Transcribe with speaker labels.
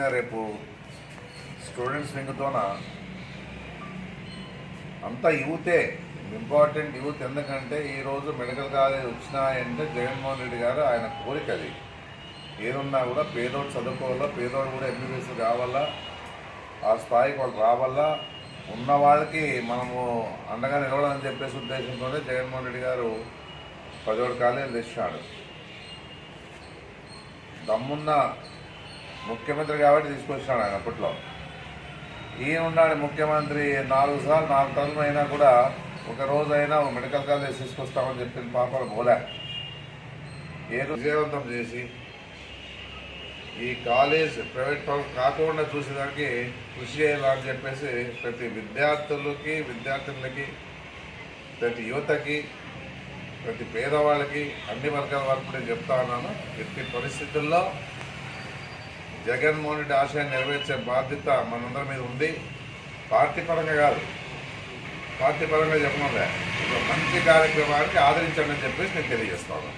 Speaker 1: ముఖ్యంగా రేపు స్టూడెంట్స్ వింగ్తోన అంతా యూతే ఇంపార్టెంట్ యూత్ ఎందుకంటే ఈరోజు మెడికల్ కాలేజ్ వచ్చినాయంటే జగన్మోహన్ రెడ్డి గారు ఆయన కోరిక అది. ఏదున్నా కూడా పేదోడు చదువుకోవాలా పేదోడు కూడా ఎంబీబీఎస్ కావాలా ఆ స్థాయికి వాళ్ళు రావాలా ఉన్న వాళ్ళకి మనము అండగా నిలవాలని చెప్పేసి ఉద్దేశంతోనే జగన్మోహన్ రెడ్డి గారు పదోడు కాలేజీలు తెచ్చాడు. దమ్మున్న ముఖ్యమంత్రి కాబట్టి తీసుకొచ్చినాడు ఆయన అప్పట్లో. ఈయన ఉన్నాడు ముఖ్యమంత్రి నాలుగు సార్లు నాలుగు టర్మ్ అయినా కూడా ఒక రోజైనా ఒక మెడికల్ కాలేజ్ తీసుకొస్తామని చెప్పిన పాపలు పోలే ఏదో విజయవంతం చేసి ఈ కాలేజ్ ప్రైవేట్ కాకుండా చూసేదానికి కృషి చేయాలని చెప్పేసి ప్రతి విద్యార్థులకి విద్యార్థులకి ప్రతి యువతకి ప్రతి పేదవాళ్ళకి అన్ని వర్గాల వరకు నేను చెప్తా ఉన్నాను. ఎట్టి పరిస్థితుల్లో జగన్మోహన్ రెడ్డి ఆశయాన్ని నెరవేర్చే బాధ్యత మనందరి మీద ఉంది. పార్టీ పరంగా కాదు. పార్టీ పరంగా చెప్పడం లే మంచి కార్యక్రమానికి ఆదరించండి అని చెప్పేసి నేను తెలియజేస్తాను.